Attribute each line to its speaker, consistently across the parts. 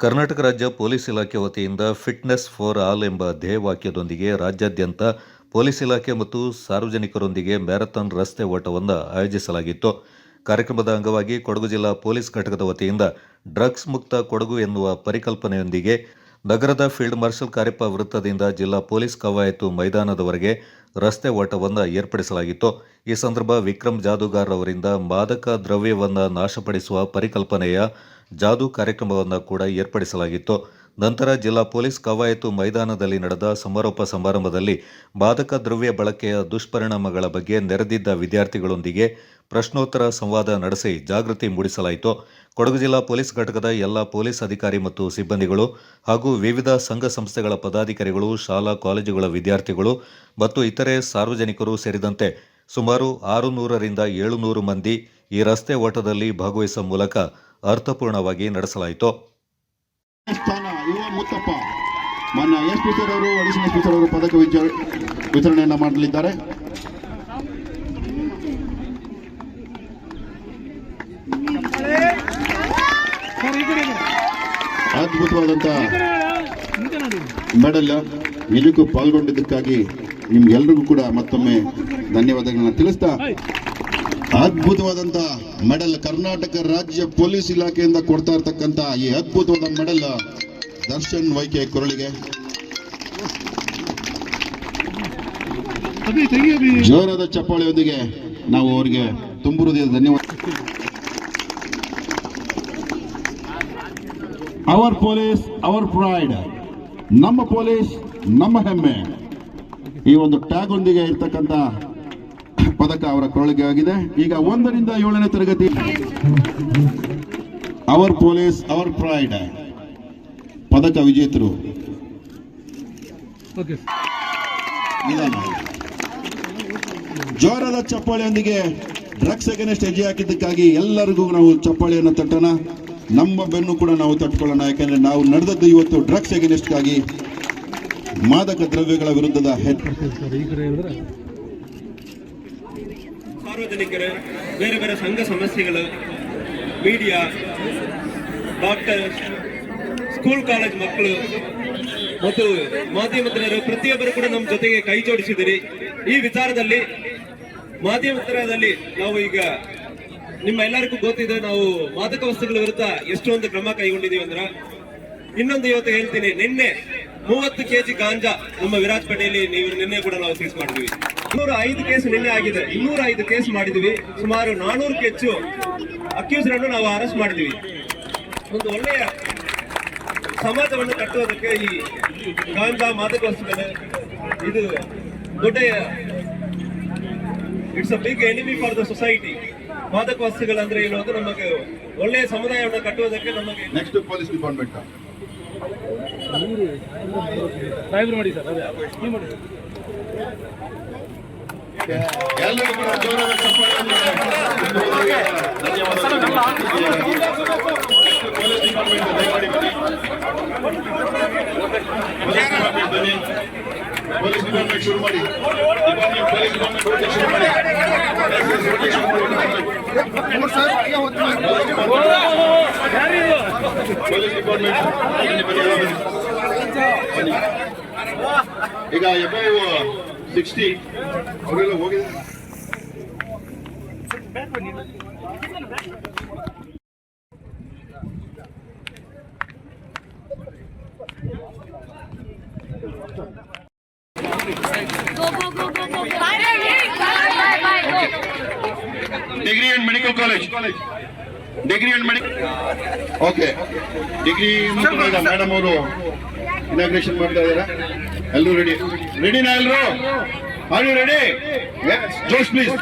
Speaker 1: ಕರ್ನಾಟಕ ರಾಜ್ಯ ಪೊಲೀಸ್ ಇಲಾಖೆ ವತಿಯಿಂದ ಫಿಟ್ನೆಸ್ ಫಾರ್ ಆಲ್ ಎಂಬ ಧ್ಯೇಯವಾಕ್ಯದೊಂದಿಗೆ ರಾಜ್ಯಾದ್ಯಂತ ಪೊಲೀಸ್ ಇಲಾಖೆ ಮತ್ತು ಸಾರ್ವಜನಿಕರೊಂದಿಗೆ ಮ್ಯಾರಥಾನ್ ರಸ್ತೆ ಓಟವನ್ನು ಆಯೋಜಿಸಲಾಗಿತ್ತು. ಕಾರ್ಯಕ್ರಮದ ಅಂಗವಾಗಿ ಕೊಡಗು ಜಿಲ್ಲಾ ಪೊಲೀಸ್ ಘಟಕದ ವತಿಯಿಂದ ಡ್ರಗ್ಸ್ ಮುಕ್ತ ಕೊಡಗು ಎನ್ನುವ ಪರಿಕಲ್ಪನೆಯೊಂದಿಗೆ ನಗರದ ಫೀಲ್ಡ್ ಮಾರ್ಷಲ್ ಕಾರ್ಯಪ್ಪ ವೃತ್ತದಿಂದ ಜಿಲ್ಲಾ ಪೊಲೀಸ್ ಕವಾಯತು ಮೈದಾನದವರೆಗೆ ರಸ್ತೆ ಓಟವನ್ನು ಏರ್ಪಡಿಸಲಾಗಿತ್ತು. ಈ ಸಂದರ್ಭ ವಿಕ್ರಮ್ ಜಾದೂಗಾರ್ ಅವರಿಂದ ಮಾದಕ ದ್ರವ್ಯವನ್ನು ನಾಶಪಡಿಸುವ ಪರಿಕಲ್ಪನೆಯ ಜಾದೂ ಕಾರ್ಯಕ್ರಮವನ್ನು ಕೂಡ ಏರ್ಪಡಿಸಲಾಗಿತ್ತು. ನಂತರ ಜಿಲ್ಲಾ ಪೊಲೀಸ್ ಕವಾಯತು ಮೈದಾನದಲ್ಲಿ ನಡೆದ ಸಮಾರೋಪ ಸಮಾರಂಭದಲ್ಲಿ ಮಾದಕ ದ್ರವ್ಯ ಬಳಕೆಯ ದುಷ್ಪರಿಣಾಮಗಳ ಬಗ್ಗೆ ನೆರೆದಿದ್ದ ವಿದ್ಯಾರ್ಥಿಗಳೊಂದಿಗೆ ಪ್ರಶ್ನೋತ್ತರ ಸಂವಾದ ನಡೆಸಿ ಜಾಗೃತಿ ಮೂಡಿಸಲಾಯಿತು. ಕೊಡಗು ಜಿಲ್ಲಾ ಪೊಲೀಸ್ ಘಟಕದ ಎಲ್ಲ ಪೊಲೀಸ್ ಅಧಿಕಾರಿ ಮತ್ತು ಸಿಬ್ಬಂದಿಗಳು ಹಾಗೂ ವಿವಿಧ ಸಂಘ ಸಂಸ್ಥೆಗಳ ಪದಾಧಿಕಾರಿಗಳು, ಶಾಲಾ, ಕಾಲೇಜುಗಳ ವಿದ್ಯಾರ್ಥಿಗಳು ಮತ್ತು ಇತರೆ ಸಾರ್ವಜನಿಕರು ಸೇರಿದಂತೆ ಸುಮಾರು ಆರು ನೂರರಿಂದ ಏಳುನೂರು ಮಂದಿ ಈ ರಸ್ತೆ ಓಟದಲ್ಲಿ ಭಾಗವಹಿಸುವ ಮೂಲಕ ಅರ್ಥಪೂರ್ಣವಾಗಿ ನಡೆಸಲಾಯಿತು.
Speaker 2: ಸ್ಥಾನ ಮೊನ್ನೆ ಎಸ್ ಪಿ ಸರ್ ಅವರು, ಅಡಿಷನ್ ಎಸ್ ಪಿ ಸರ್ ಅವರು ಪದಕ ವಿತರಣೆಯನ್ನ ಮಾಡಲಿದ್ದಾರೆ. ಅದ್ಭುತವಾದಂತಹ ಮೆಡಲ್ ನಿಜಕ್ಕೂ ಪಾಲ್ಗೊಂಡಿದ್ದಕ್ಕಾಗಿ ನಿಮ್ಗೆಲ್ರಿಗೂ ಕೂಡ ಮತ್ತೊಮ್ಮೆ ಧನ್ಯವಾದಗಳನ್ನ ತಿಳಿಸ್ತಾ, ಅದ್ಭುತವಾದಂತ ಮೆಡಲ್ ಕರ್ನಾಟಕ ರಾಜ್ಯ ಪೊಲೀಸ್ ಇಲಾಖೆಯಿಂದ ಕೊಡ್ತಾ ಇರ್ತಕ್ಕಂತ ಈ ಅದ್ಭುತವಾದ ಮೆಡಲ್. ದರ್ಶನ್ ವೈಕೆ ಕೊರಳಿಗೆ ಜೋರದ ಚಪ್ಪಾಳೆಯೊಂದಿಗೆ ನಾವು ಅವರಿಗೆ ತುಂಬು ಹೃದಯದ ಧನ್ಯವಾದ. ಅವರ್ ಪೊಲೀಸ್ ಅವರ್ ಪ್ರೈಡ್ ನಮ್ಮ ಪೊಲೀಸ್ ನಮ್ಮ ಹೆಮ್ಮೆ. ಈ ಒಂದು ಟ್ಯಾಗ್ ಒಂದಿಗೆ ಇರ್ತಕ್ಕಂಥ ಪದಕ ಅವರ ಕೊರಳಿಗೆ ಆಗಿದೆ. ಈಗ ಒಂದರಿಂದ ಏಳನೇ ತರಗತಿ. ಅವರ್ ಪೊಲೀಸ್ ಅವರ್ ಪ್ರೈಡ್ ಪದಕ ವಿಜೇತರು. ಜೋರದ ಚಪ್ಪಾಳೆಯೊಂದಿಗೆ ಡ್ರಗ್ಸ್ ಅಗೇನೆಸ್ಟ್ ಹೆಜ್ಜೆ ಹಾಕಿದ್ದಕ್ಕಾಗಿ ಎಲ್ಲರಿಗೂ ನಾವು ಚಪ್ಪಾಳೆಯನ್ನು ತಟ್ಟೋಣ. ನಮ್ಮ ಬೆನ್ನು ಕೂಡ ನಾವು ತಟ್ಕೊಳ್ಳೋಣ ಯಾಕಂದ್ರೆ ನಾವು ನಡೆದದ್ದು ಇವತ್ತು ಡ್ರಗ್ಸ್ ಅಗೇನೆಸ್ಟ್ಗಾಗಿ ಮಾದಕ ದ್ರವ್ಯಗಳ ವಿರುದ್ಧದ
Speaker 3: ಸಾರ್ವಜನಿಕರು ಬೇರೆ ಬೇರೆ ಸಂಘ ಸಮಸ್ಯೆಗಳು ಮೀಡಿಯಾ ಡಾಕ್ಟರ್ ಸ್ಕೂಲ್, ಕಾಲೇಜ್ ಮಕ್ಕಳು ಮತ್ತು ಮಾಧ್ಯಮದವರು ಪ್ರತಿಯೊಬ್ಬರು ಕೂಡ ನಮ್ಮ ಜೊತೆಗೆ ಕೈ ಜೋಡಿಸಿದಿರಿ ಈ ವಿಚಾರದಲ್ಲಿ ಮಾಧ್ಯಮದಲ್ಲಿ ನಾವು ಈಗ ನಿಮ್ಮ ಎಲ್ಲರಿಗೂ ಗೊತ್ತಿದೆ, ನಾವು ಮಾದಕ ವಸ್ತುಗಳ ವಿರುದ್ಧ ಎಷ್ಟೊಂದು ಕ್ರಮ ಕೈಗೊಂಡಿದ್ದೀವಿ ಅಂದ್ರ, ಇನ್ನೊಂದು ಇವತ್ತು ಹೇಳ್ತೀನಿ, ನಿನ್ನೆ ಮೂವತ್ತು ಕೆಜಿ ಗಾಂಜಾ ನಮ್ಮ ವಿರಾಜಪೇಟೆಯಲ್ಲಿ ನೀವು ನಿನ್ನೆ ಕೂಡ ನಾವು ಸೀಸ್ ಮಾಡಿದ್ವಿ. ಇನ್ನೂರ ಐದು ಕೇಸ್ ನಿನ್ನೆ ಆಗಿದೆ ಇನ್ನೂರ ಐದು ಕೇಸ್ ಮಾಡಿದ್ವಿ, ಸುಮಾರು ನಾನೂರಕ್ಕೆ ಹೆಚ್ಚು ಅಕ್ಯೂಸ್ ನಾವು ಅರೆಸ್ಟ್ ಮಾಡಿದ್ವಿ. ಒಂದು ಒಳ್ಳೆಯ ಸಮಾಜವನ್ನು ಕಟ್ಟುವುದಕ್ಕೆ ಈ ಗಾಂಜಾ ಮಾದಕ ವಸ್ತುಗಳು ಇದು ದೊಡ್ಡ it's a big enemy for the society ಮಾದಕ ವಸ್ತುಗಳಂದ್ರೆ ಏನು ಅದು ನಮಗೆ ಒಳ್ಳೆಯ ಸಮುದಾಯವನ್ನು ಕಟ್ಟುವುದಕ್ಕೆ ನಮಗೆ
Speaker 2: ನೆಕ್ಸ್ಟ್ ಪೊಲೀಸ್ ಡಿಪಾರ್ಟ್ಮೆಂಟ್
Speaker 4: ಮಾಡಿ ಸರ್ ಅದೇ.
Speaker 2: ಪೊಲೀಸ್ ಡಿಪಾರ್ಟ್ಮೆಂಟ್ ದಯಮಾಡಿ ಬನ್ನಿ. ಪೊಲೀಸ್ ಡಿಪಾರ್ಟ್ಮೆಂಟ್ ಬನ್ನಿ. ಪೊಲೀಸ್ ಡಿಪಾರ್ಟ್ಮೆಂಟ್ ಶುರು ಮಾಡಿ ಡಿಪಾರ್ಟ್ಮೆಂಟ್ ಪೊಲೀಸ್ ಡಿಪಾರ್ಟ್ಮೆಂಟ್ ಓಕೆ ಶುರು ಮಾಡಿ ಓಕೆ ಶುರು ಮಾಡಿ. ಪೊಲೀಸ್ ಡಿಪಾರ್ಟ್ಮೆಂಟ್ ಬನ್ನಿ, ಬನ್ನಿ, ಎಲ್ಲ ಬನ್ನಿ. ಬನ್ನಿ. ಈಗ ಎಬವ್ ಸಿಕ್ಸ್ಟಿ ಅವರೆಲ್ಲ ಹೋಗಿದ್ದಾರೆ degree and medical college degree and medical okay degree madam ಅವರು ಇನಾಗ್ರೇಷನ್ ಮಾಡ್ತಾ ಇದ್ದಾರೆ. ಎಲ್ಲರೂ ರೆಡಿ ರೆಡಿನಾ ಎಲ್ಲರೂ ಆರ್ ಯು ರೆಡಿ ಜೋಶ್ ಪ್ಲೀಸ್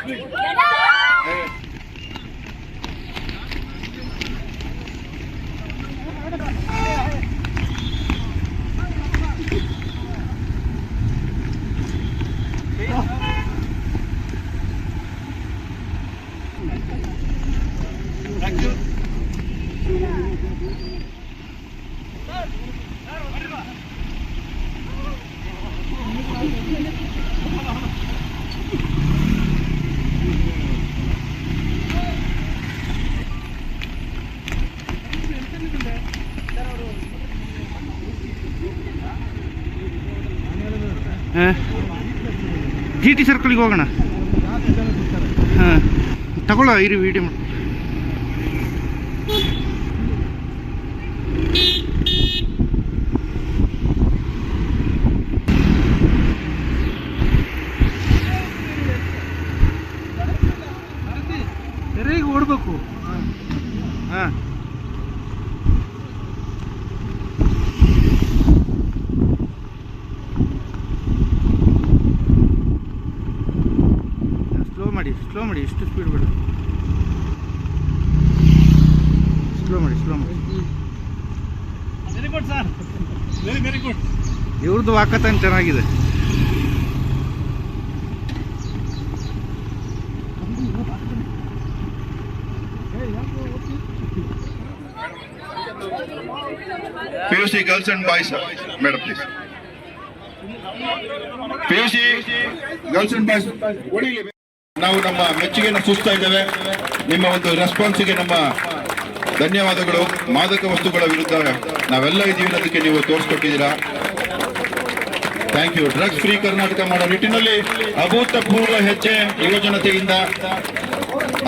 Speaker 5: ಜಿ ಟಿ ಸರ್ಕಲ್ಗೆ ಹೋಗೋಣ. ಹಾಂ. ತಗೊಳ್ಳೋ ಇರಿ ವೀಡಿಯೋ ಓಡಬೇಕು ಹಾಂ ಸ್ಲೋ ಮಾಡಿ ಎಷ್ಟು ಸ್ಪೀಡ್ ಬೇಡ ಸ್ಲೋ ಮಾಡಿ ಸ್ಲೋ ಮಾಡಿ.
Speaker 4: Very good sir very very good
Speaker 5: ಇವ್ರದ್ದು ವಾಕತಾನ ಚೆನ್ನಾಗಿದೆ.
Speaker 2: P U C girls and boys madam please P U C girls and boys ನಾವು ನಮ್ಮ ಮೆಚ್ಚುಗೆಯನ್ನು ಸೂಚಿಸ್ತಾ ಇದ್ದೇವೆ. ನಿಮ್ಮ ಒಂದು ರೆಸ್ಪಾನ್ಸ್ಗೆ ನಮ್ಮ ಧನ್ಯವಾದಗಳು. ಮಾದಕ ವಸ್ತುಗಳ ವಿರುದ್ಧ ನಾವೆಲ್ಲ ಇದೀವಿ ಅನ್ನೋದಕ್ಕೆ ನೀವು ತೋರಿಸ್ಕೊಟ್ಟಿದ್ದೀರಾ. Thank you drugs free Karnataka ಮಾಡೋ ನಿಟ್ಟಿನಲ್ಲಿ ಅಭೂತಪೂರ್ವ ಹೆಜ್ಜೆ ಯುವಜನತೆಯಿಂದ,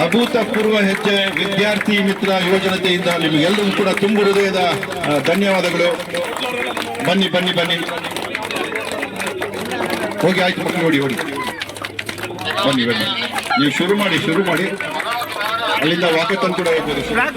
Speaker 2: ಅಭೂತಪೂರ್ವ ಹೆಜ್ಜೆ ವಿದ್ಯಾರ್ಥಿ ಮಿತ್ರ ಯುವಜನತೆಯಿಂದ ನಿಮಗೆಲ್ಲರೂ ಕೂಡ ತುಂಬು ಹೃದಯದ ಧನ್ಯವಾದಗಳು. ಬನ್ನಿ ಬನ್ನಿ ಬನ್ನಿ. ಹೋಗಿ ಆಯ್ತು ಮಕ್ಕಳು ನೋಡಿ ಹೋಗಿ ಬನ್ನಿ ಬನ್ನಿ. ನೀವು ಶುರು ಮಾಡಿ ಶುರು ಮಾಡಿ. ಅಲ್ಲಿಂದ ವಾಕತ್ತನ್ ಕೂಡ ಹೋಗ್ಬೋದು
Speaker 5: ಟ್ರ್ಯಾಕ್